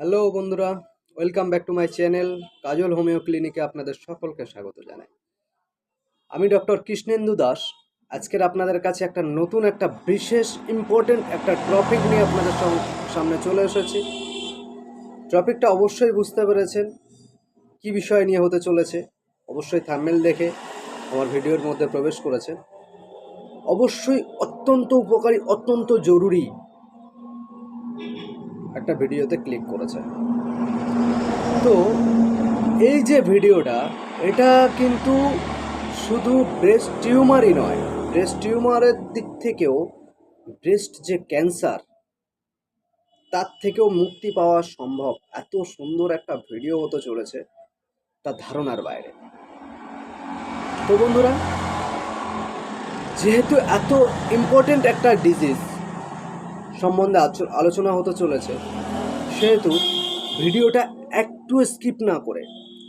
Hello বন্ধুরা, welcome back to my channel Kajal homeo ক্লিনিকে আপনাদের সকলকে স্বাগত জানাই। আমি ডক্টর কৃষ্ণেন্দু দাস, আজকের আপনাদের কাছে একটা নতুন, একটা বিশেষ ইম্পর্টেন্ট একটা টপিক নিয়ে আপনাদের সামনে চলে এসেছি। টপিকটা অবশ্যই বুঝতে পেরেছেন, কি বিষয় নিয়ে হতে চলেছে, অবশ্যই থাম্বেল দেখে আমার ভিডিওর মধ্যে প্রবেশ করেছেন অবশ্যই অত্যন্ত উপকারী, অত্যন্ত জরুরি একটা ভিডিওতে ক্লিক করেছে। তো এই যে ভিডিওটা, এটা কিন্তু শুধু ব্রেস্ট টিউমারই নয়, ব্রেস্ট টিউমারের দিক থেকেও ব্রেস্ট যে ক্যান্সার, তার থেকেও মুক্তি পাওয়া সম্ভব। এত সুন্দর একটা ভিডিও হতে চলেছে তা ধারণার বাইরে। তো বন্ধুরা, যেহেতু এত ইম্পর্টেন্ট একটা ডিজিজ সম্বন্ধে আলোচনা হতে চলেছে। সেহেতু ভিডিওটা একটু স্কিপ না করে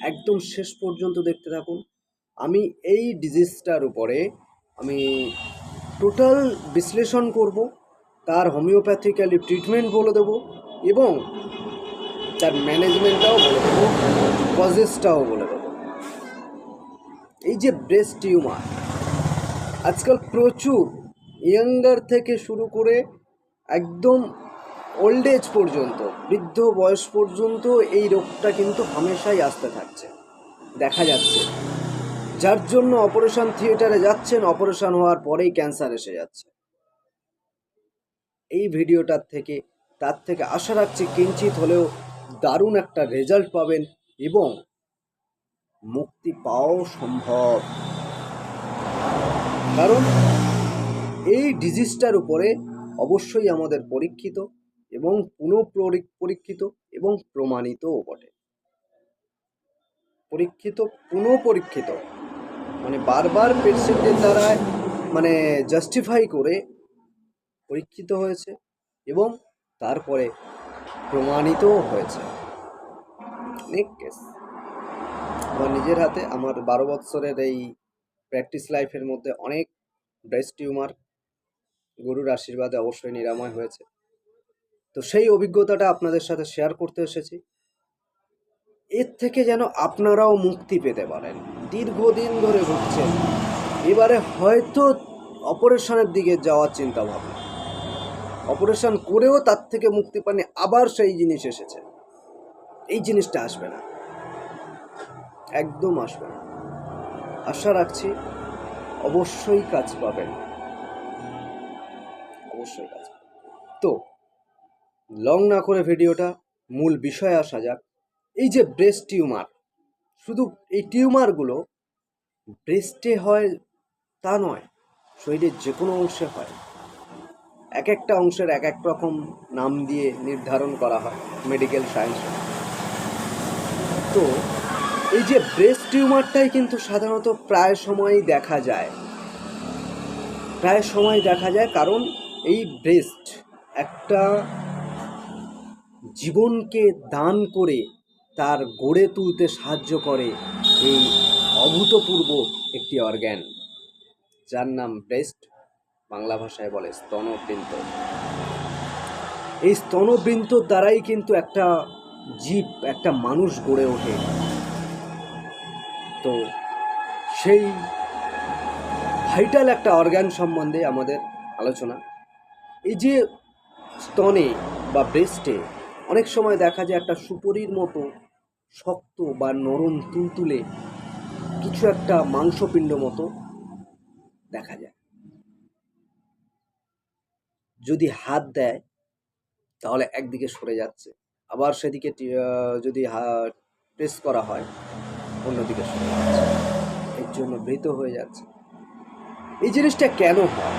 একদম শেষ পর্যন্ত দেখতে থাকুন। আমি এই ডিজিজটার উপরে আমি টোটাল বিশ্লেষণ করব, তার হোমিওপ্যাথিক্যালি ট্রিটমেন্ট বলে দেব এবং তার ম্যানেজমেন্টটাও বলে দেবো কজেসটাও বলে দেবো। এই যে ব্রেস্ট টিউমার আজকাল প্রচুর ইয়াঙ্গার থেকে শুরু করে একদম ওল্ড এজ পর্যন্ত, বৃদ্ধ বয়স পর্যন্ত এই রোগটা কিন্তু হামেশাই আসতে থাকছে, দেখা যাচ্ছে। যার জন্য অপারেশন থিয়েটারে যাচ্ছেন অপারেশন হওয়ার পরেই ক্যান্সার এসে যাচ্ছে। এই ভিডিওটার থেকে, তার থেকে আশা রাখছি কিঞ্চিত হলেও দারুণ একটা রেজাল্ট পাবেন এবং মুক্তি পাওয়াও সম্ভব। কারণ এই ডিজিজটার উপরে অবশ্যই আমাদের পরীক্ষিত এবং পুনঃ পরীক্ষিত এবং প্রমাণিতও বটে। পরীক্ষিত পুনঃ পরীক্ষিত মানে বারবার পেশেন্টের দ্বারা মানে জাস্টিফাই করে পরীক্ষিত হয়েছে এবং তারপরে প্রমাণিতও হয়েছে। অনেক কেস আমার নিজের হাতে, আমার বারো বৎসরের এই প্র্যাকটিস লাইফের মধ্যে অনেক ব্রেস্ট টিউমার গরুর আশীর্বাদে অবশ্যই নিরাময় হয়েছে। তো সেই অভিজ্ঞতাটা আপনাদের সাথে শেয়ার করতে এসেছি। এর থেকে যেন আপনারাও মুক্তি পেতে পারেন। দীর্ঘদিন ধরে ভুগছেন। এবারে হয়তো অপারেশনের দিকে যাওয়ার চিন্তা ভাবনা অপারেশন করেও তার থেকে মুক্তি পাননি, আবার সেই জিনিস এসেছে। এই জিনিসটা আসবে না। একদম আসবে না। আশা রাখছি অবশ্যই কাজ পাবেন। অবশ্যই কাজ। তো, লং না করে ভিডিওটা মূল বিষয়ে আসা যাক। এই যে ব্রেস্ট টিউমার, শুধু এই টিউমারগুলো ব্রেস্টে হয় তা নয়, শরীরের যে কোনো অংশে হয়। এক একটা অংশের এক এক রকম নাম দিয়ে নির্ধারণ করা হয় মেডিকেল সায়েন্সে। তো, এই যে ব্রেস্ট টিউমারটাই কিন্তু সাধারণত প্রায় সময়ই দেখা যায়। প্রায় সময় দেখা যায় কারণ এই ব্রেস্ট একটা জীবনকে দান করে তার গড়ে তুলতে সাহায্য করে এই অভূতপূর্ব একটি অর্গ্যান যার নাম ব্রেস্ট বাংলা ভাষায় বলে স্তনবৃন্ত। এই স্তনবৃন্তর দ্বারাই কিন্তু একটা জীব, একটা মানুষ গড়ে ওঠে। তো সেই ভাইটাল একটা অর্গ্যান সম্বন্ধে আমাদের আলোচনা। এই যে স্তনে বা ব্রেস্টে অনেক সময় দেখা যায় একটা সুপরির মতো শক্ত বা নরম তুলতুলে কিছু একটা মাংসপিণ্ড মতো দেখা যায়। যদি হাত দেয়, তাহলে একদিকে সরে যাচ্ছে, আবার সেদিকে যদি প্রেস করা হয়, অন্যদিকে সরে যাচ্ছে, এর জন্য মৃত হয়ে যাচ্ছে। এই জিনিসটা কেন হয়?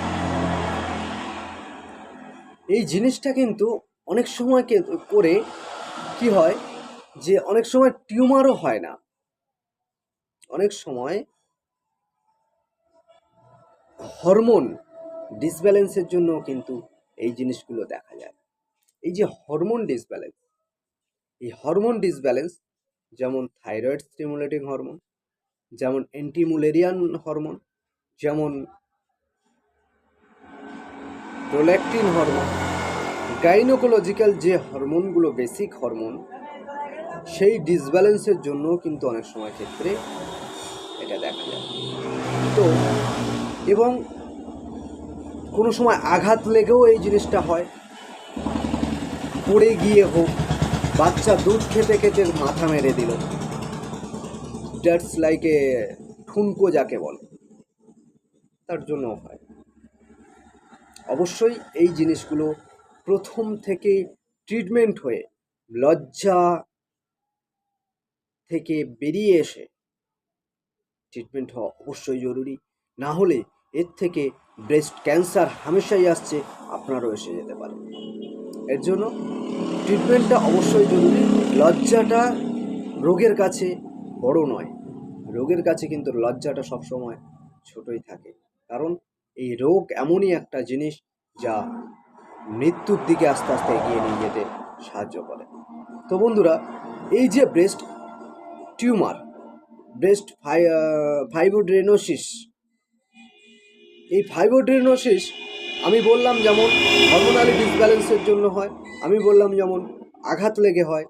এই জিনিসটা কিন্তু অনেক সময় করে কি হয় যে অনেক সময় টিউমারও হয় না। অনেক সময় হরমোন ডিসব্যালেন্সের জন্য কিন্তু এই জিনিসগুলো দেখা যায়। এই যে হরমোন ডিসব্যালেন্স, এই হরমোন ডিসব্যালেন্স যেমন থাইরয়েড স্টিমুলেটিং হরমোন, যেমন অ্যান্টিমুলেরিয়ান হরমোন, যেমন প্রোল্যাক্টিন হরমোন গাইনোকোলজিক্যাল যে হরমোনগুলো বেসিক হরমোন সেই ডিসব্যালেন্সের জন্য কিন্তু অনেক সময় ক্ষেত্রে এটা দেখা যায়। তো এবং কোনো সময় আঘাত লেগেও এই জিনিসটা হয়। পড়ে গিয়ে হোক, বাচ্চা দুধ খেতে খেতে মাথা মেরে দিল। দ্যাটস লাইক ঠুনকো যাকে বলে। তার জন্য হয়। অবশ্যই এই জিনিসগুলো প্রথম থেকে ট্রিটমেন্ট হয়ে লজ্জা থেকে বেরিয়ে এসে ট্রিটমেন্ট হওয়া অবশ্যই জরুরি। না হলে এর থেকে ব্রেস্ট ক্যান্সার হামেশাই আসছে, আপনারও এসে যেতে পারে। এর জন্য ট্রিটমেন্টটা অবশ্যই জরুরি। লজ্জাটা রোগের কাছে বড় নয়। রোগের কাছে কিন্তু লজ্জাটা সবসময় ছোটই থাকে। কারণ এই রোগ এমনই একটা জিনিস যা মৃত্যুর দিকে আস্তে আস্তে এগিয়ে নিয়ে যেতে সাহায্য করে। তো বন্ধুরা, এই যে ব্রেস্ট টিউমার ব্রেস্ট ফাই ফাইবোড্রেনোসিস এই ফাইবোড্রেনোসিস আমি বললাম যেমন হরমোনালি ডিসব্যালেন্সের জন্য হয়, আমি বললাম যেমন আঘাত লেগে হয়,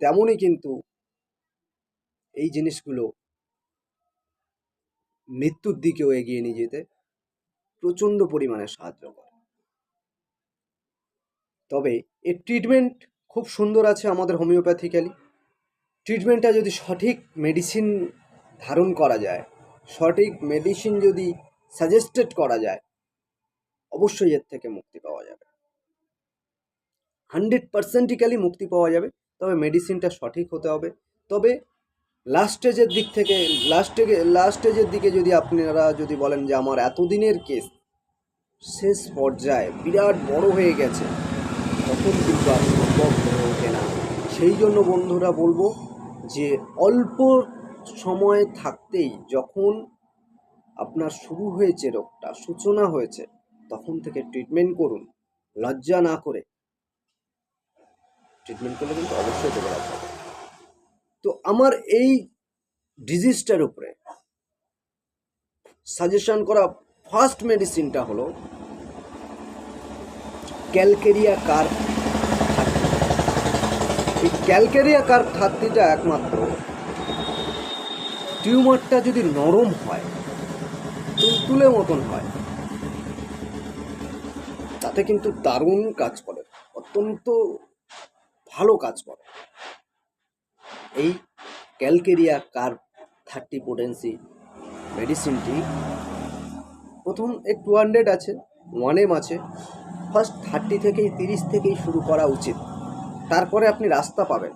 তেমনই কিন্তু এই জিনিসগুলো মৃত্যুর দিকেও এগিয়ে নিয়ে যেতে প্রচণ্ড পরিমাণে সাহায্য করে। তবে এর ট্রিটমেন্ট খুব সুন্দর আছে আমাদের হোমিওপ্যাথিক্যালি ট্রিটমেন্টটা যদি সঠিক মেডিসিন ধারণ করা যায়, সঠিক মেডিসিন যদি সাজেস্টেড করা যায়, অবশ্যই এর থেকে মুক্তি পাওয়া যাবে। হান্ড্রেড পার্সেন্টিক্যালি মুক্তি পাওয়া যাবে, তবে মেডিসিনটা সঠিক হতে হবে। তবে লাস্ট স্টেজের দিক থেকে লাস্ট লাস্ট স্টেজের দিকে যদি আপনারা যদি বলেন যে আমার এতদিনের কেস শেষ পর্যায়ে বিরাট বড় হয়ে গেছে, তখন কিন্তু আর সম্ভব হয়ে ওঠে না। সেই জন্য বন্ধুরা বলব যে অল্প সময় থাকতেই যখন আপনার শুরু হয়েছে রোগটা, সূচনা হয়েছে, তখন থেকে ট্রিটমেন্ট করুন। লজ্জা না করে। ট্রিটমেন্ট করলে কিন্তু অবশ্যই দেবে তো আমার এই ডিজিজটার উপরে সাজেশন করা ফার্স্ট মেডিসিনটা হলো ক্যালকেরিয়া কার এই ক্যালকেরিয়া কার থার্টিটা একমাত্র টিউমারটা যদি নরম হয়, তুলতুলে মতন হয়, তাতে কিন্তু দারুণ কাজ করে, অত্যন্ত ভালো কাজ করে। এই ক্যালকেরিয়া কার থার্টি পোটেন্সি মেডিসিনটি প্রথম টু হান্ড্রেড আছে, ওয়ান এম আছে, ফার্স্ট থার্টি থেকেই, তিরিশ থেকেই শুরু করা উচিত। তারপরে আপনি রাস্তা পাবেন।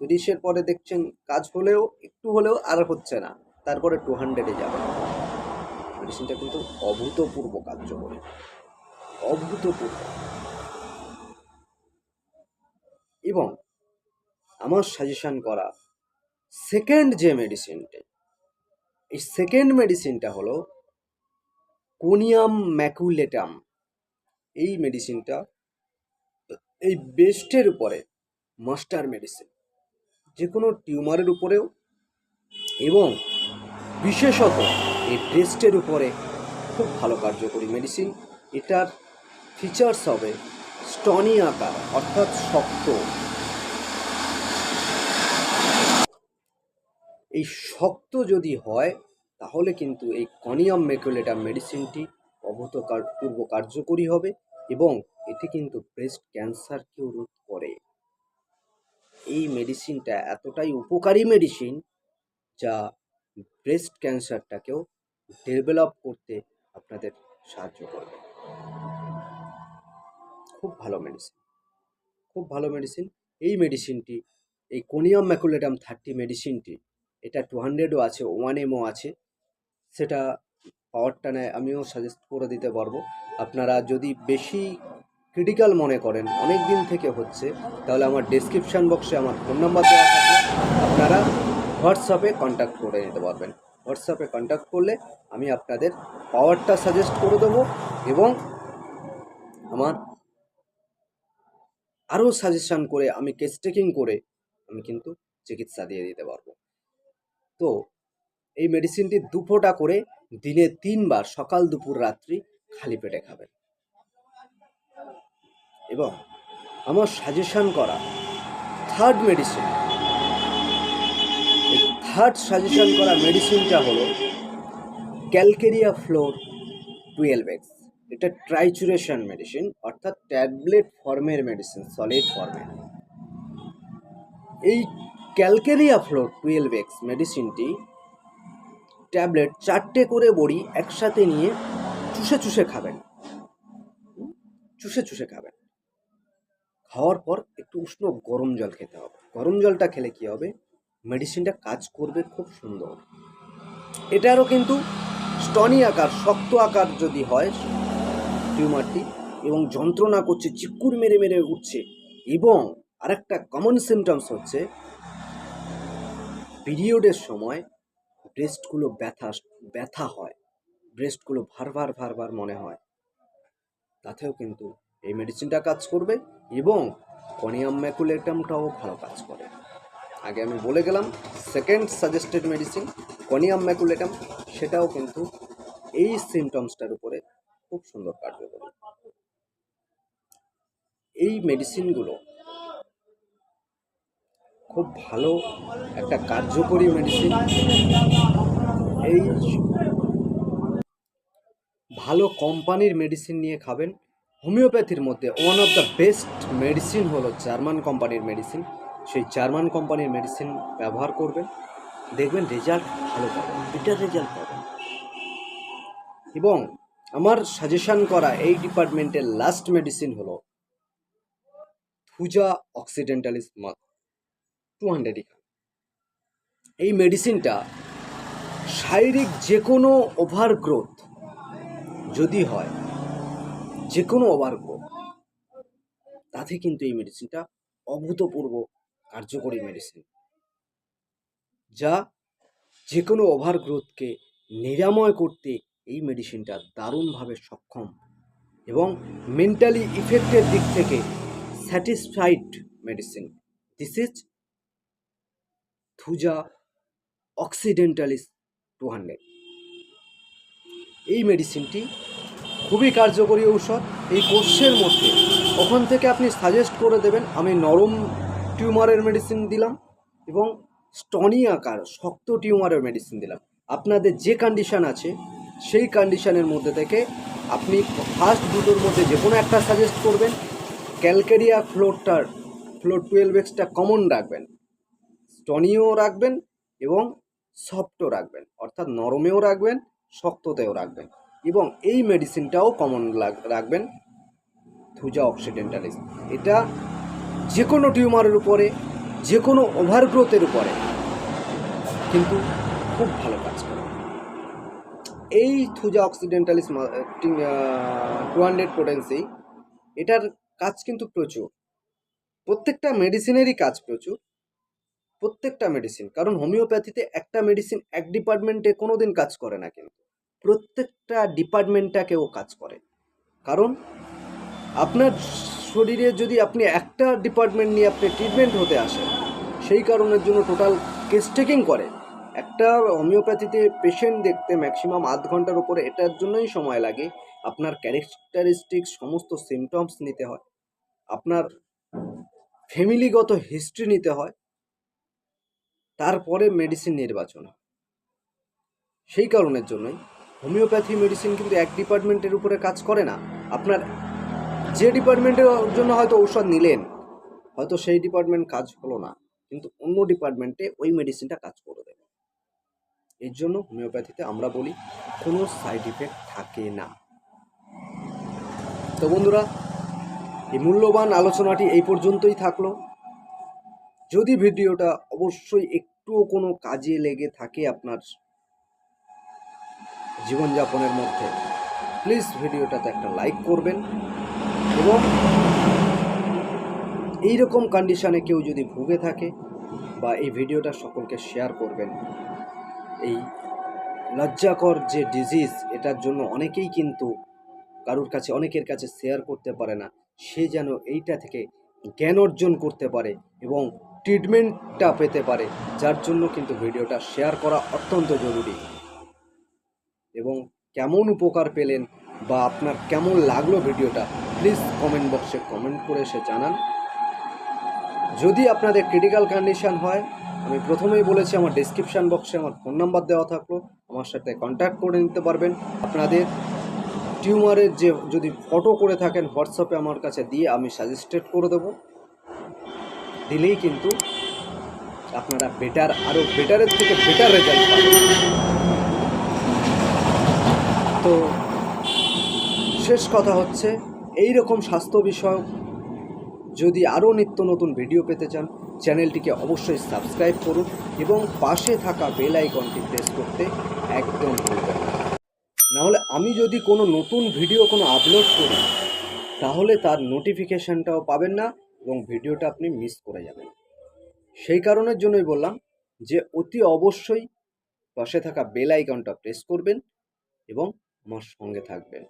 তিরিশের পরে দেখছেন কাজ হলেও, একটু হলেও আর হচ্ছে না। তারপরে টু হান্ড্রেডে যাবেন। মেডিসিনটা কিন্তু অভূতপূর্ব কার্যকরী। অভূতপূর্ব। এবং আমার সাজেশান করা সেকেন্ড যে মেডিসিনটা, এই সেকেন্ড মেডিসিনটা হলো কোনিয়াম ম্যাকুলেটাম। এই মেডিসিনটা এই বেস্টের উপরে মাস্টার মেডিসিন যে কোনো টিউমারের উপরেও এবং বিশেষত এই ব্রেস্টের উপরে খুব ভালো কার্যকরী মেডিসিন। এটার ফিচার্স হবে স্টনি আকার অর্থাৎ শক্ত এই শক্ত যদি হয়, তাহলে কিন্তু এই কনিয়াম মেকুলেটা মেডিসিনটি অভূত পূর্ব কার্যকরী হবে এবং এটি কিন্তু ব্রেস্ট ক্যান্সারকেও রোধ করে। এই মেডিসিনটা এতটাই উপকারী মেডিসিন যা ব্রেস্ট ক্যান্সারটাকেও ডেভেলপ করতে আপনাদের সাহায্য করবে। খুব ভালো মেডিসিন। খুব ভালো মেডিসিন। এই মেডিসিনটি, এই কোনিয়াম ম্যাকুলেটাম থার্টি মেডিসিনটি এটা টু হান্ড্রেডও আছে ওয়ান এমও আছে, সেটা পাওয়ারটা নেয় আমিও সাজেস্ট করে দিতে পারব। আপনারা যদি বেশি ক্রিটিক্যাল মনে করেন, অনেক দিন থেকে হচ্ছে, তাহলে আমার ডেসক্রিপশান বক্সে আমার ফোন নাম্বার দেওয়া থাকবে। আপনারা হোয়াটসঅ্যাপে কন্ট্যাক্ট করে নিতে পারবেন। হোয়াটসঅ্যাপে কন্ট্যাক্ট করলে আমি আপনাদের পাওয়ারটা সাজেস্ট করে দেবো এবং আমার আরও সাজেশান করে, আমি কেস টেকিং করে আমি কিন্তু চিকিৎসা দিয়ে দিতে পারব। তো এই মেডিসিনটি দু ফোঁটা করে দিনে তিনবার সকাল, দুপুর, রাত্রি খালি পেটে খাবেন। এবং আমার সাজেশান করা থার্ড মেডিসিন থার্ড সাজেশান করা মেডিসিনটা হলো ক্যালকেরিয়া ফ্লোর টুয়েলভ এক্স এটা ট্রাইচুরেশন মেডিসিন অর্থাৎ ট্যাবলেট ফর্মের মেডিসিন সলিড ফর্মের এই ক্যালকেরিয়া ফ্লোর টুয়েলভ এক্স মেডিসিনটি ট্যাবলেট চারটে করে বড়ি একসাথে নিয়ে চুষে চুষে খাবেন। চুষে চুষে খাবেন। খাওয়ার পর একটু উষ্ণ গরম জল খেতে হবে। গরম জলটা খেলে কি হবে? মেডিসিনটা কাজ করবে খুব সুন্দর। এটারও কিন্তু স্টনি আকার, শক্ত আকার যদি হয়, টিউমারটি এবং যন্ত্রণা করছে চিকুর মেরে মেরে উঠছে এবং আরেকটা কমন সিমটমস হচ্ছে পিরিয়ডের সময় ব্রেস্টগুলো ব্যথা ব্যথা হয়। ব্রেস্টগুলো ভার ভার ভার ভার মনে হয়। তাতেও কিন্তু এই মেডিসিনটা কাজ করবে এবং কনিয়াম ম্যাকুলেটামটাও ভালো কাজ করে। আগে আমি বলে গেলাম second suggested medicine conium maculatum সেটাও কিন্তু এই সিমটমসটার উপরে খুব সুন্দর কার্যকরী। এই মেডিসিনগুলো খুব ভালো একটা কার্যকরী মেডিসিন এই ভালো কোম্পানির মেডিসিন নিয়ে খাবেন। হোমিওপ্যাথির মধ্যে one of the best medicine হলো জার্মান কোম্পানির মেডিসিন সেই জার্মান কোম্পানির মেডিসিন ব্যবহার করবেন। দেখবেন রেজাল্ট ভালো পাবেন বেটার রেজাল্ট পাবেন। এবং আমার সাজেশন করা এই ডিপার্টমেন্টের লাস্ট মেডিসিন হলো থুজা অক্সিডেন্টালিস টু হান্ড্রেড এই মেডিসিনটা শারীরিক যে কোনো ওভার গ্রোথ যদি হয় যে কোনো ওভার গ্রোথ তাতে কিন্তু এই মেডিসিনটা অভূতপূর্ব কার্যকরী মেডিসিন যা যে কোনো ওভার গ্রোথকে নিরাময় করতে এই মেডিসিনটা দারুণভাবে সক্ষম এবং মেন্টালি ইফেক্টের দিক থেকে satisfied medicine this is thuja occidentalis two hundred. এই মেডিসিনটি খুবই কার্যকরী ঔষধ। এই কোর্সের মধ্যে ওখান থেকে আপনি সাজেস্ট করে দেবেন, আমি নরম টিউমারের মেডিসিন দিলাম এবং স্টনি আকার শক্ত টিউমারের মেডিসিন দিলাম। আপনাদের যে কন্ডিশন আছে, সেই কন্ডিশনের মধ্যে থেকে আপনি ফার্স্ট দুটোর মধ্যে যে কোনো একটা সাজেস্ট করবেন। ক্যালকেরিয়া ফ্লোরটার, ফ্লোর টুয়েলভ এক্সটা কমন রাখবেন। স্টনিও রাখবেন এবং সফটও রাখবেন, অর্থাৎ নরমেও রাখবেন, শক্ততেও রাখবেন এবং এই মেডিসিনটাও কমন রাখবেন থুজা অক্সিডেন্টালিস এটা যে কোনো টিউমারের উপরে যে কোনো ওভারগ্রোথের উপরে কিন্তু খুব ভালো কাজ করে। এই thuja occidentalis two hundred potency এটার কাজ কিন্তু প্রচুর। প্রত্যেকটা মেডিসিনেরই কাজ প্রচুর। প্রত্যেকটা মেডিসিন কারণ হোমিওপ্যাথিতে একটা মেডিসিন এক ডিপার্টমেন্টে কোনো দিন কাজ করে না কিন্তু। প্রত্যেকটা ডিপার্টমেন্টটাকেও কাজ করে। কারণ আপনার শরীরে যদি আপনি একটা ডিপার্টমেন্ট নিয়ে আপনি ট্রিটমেন্ট হতে আসেন, সেই কারণের জন্য টোটাল কেস টেকিং করে। একটা হোমিওপ্যাথিতে পেশেন্ট দেখতে ম্যাক্সিমাম আধ ঘণ্টার উপরে, এটার জন্যই সময় লাগে। আপনার ক্যারেক্টারিস্টিক সমস্ত সিমটমস নিতে হয়। আপনার ফ্যামিলিগত হিস্ট্রি নিতে হয়। তারপরে মেডিসিন নির্বাচন। সেই কারণের জন্যই হোমিওপ্যাথি মেডিসিন কিন্তু এক ডিপার্টমেন্টের উপরে কাজ করে না। আপনার যে ডিপার্টমেন্টের জন্য হয়তো ঔষধ নিলেন, হয়তো সেই ডিপার্টমেন্ট কাজ হলো না। কিন্তু অন্য ডিপার্টমেন্টে ওই মেডিসিনটা কাজ করে দেবে। এর জন্য হোমিওপ্যাথিতে আমরা বলি, কোনো সাইড ইফেক্ট থাকে না। তো বন্ধুরা, এই মূল্যবান আলোচনাটি এই পর্যন্তই থাকল। যদি ভিডিওটা অবশ্যই একটুও কোনো কাজে লেগে থাকে আপনার জীবনযাপনের মধ্যে প্লিজ ভিডিওটাতে একটা লাইক করবেন এবং এই রকম কন্ডিশনে কেউ যদি ভুগে থাকে বা এই ভিডিওটা সকলকে শেয়ার করবেন, এই লজ্জাকর যে ডিজিজ এটার জন্য অনেকেই কিন্তু কারুর কাছে, অনেকের কাছে শেয়ার করতে পারে না, সে যেন এইটা থেকে জ্ঞান অর্জন করতে পারে এবং ট্রিটমেন্টটা পেতে পারে। যার জন্য কিন্তু ভিডিওটা শেয়ার করা অত্যন্ত জরুরি। এবং কেমন উপকার পেলেন বা আপনার কেমন লাগল ভিডিওটা প্লিজ কমেন্ট বক্সে কমেন্ট করে সে জানান। যদি আপনাদের ক্রিটিক্যাল কন্ডিশন হয়, আমি প্রথমেই বলেছি, আমার ডিসক্রিপশান বক্সে আমার ফোন নাম্বার দেওয়া থাকল। আমার সাথে কন্ট্যাক্ট করে নিতে পারবেন। আপনাদের টিউমারের যে, যদি ফটো করে থাকেন হোয়াটসঅ্যাপে আমার কাছে দিয়ে আমি সাজেস্টেড করে দেবো। দিলেই কিন্তু আপনারা বেটার আরও বেটারের থেকে বেটার রেজাল্ট পাবেন। তো শেষ কথা হচ্ছে এই রকম স্বাস্থ্য বিষয়ক যদি আরও নিত্য নতুন ভিডিও পেতে চান চ্যানেলটিকে অবশ্যই সাবস্ক্রাইব করুন এবং পাশে থাকা বেল আইকনটি প্রেস করতে একদম ভুলবেন না। নাহলে আমি যদি কোনো নতুন ভিডিও কোনো আপলোড করি, তাহলে তার নোটিফিকেশানটাও পাবেন না এবং ভিডিওটা আপনি মিস করে যাবেন। সেই কারণের জন্যই বললাম যে, অতি অবশ্যই পাশে থাকা বেল আইকনটা প্রেস করবেন এবং আমার সঙ্গে থাকবেন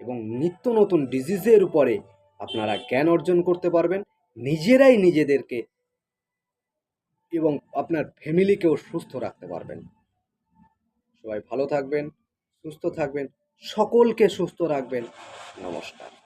এবং নিত্য নতুন ডিজিজের উপরে আপনারা জ্ঞান অর্জন করতে পারবেন। নিজেরাই নিজেদেরকে এবং আপনার ফ্যামিলিকেও সুস্থ রাখতে পারবেন। সবাই ভালো থাকবেন, সুস্থ থাকবেন, সকলকে সুস্থ রাখবেন। নমস্কার।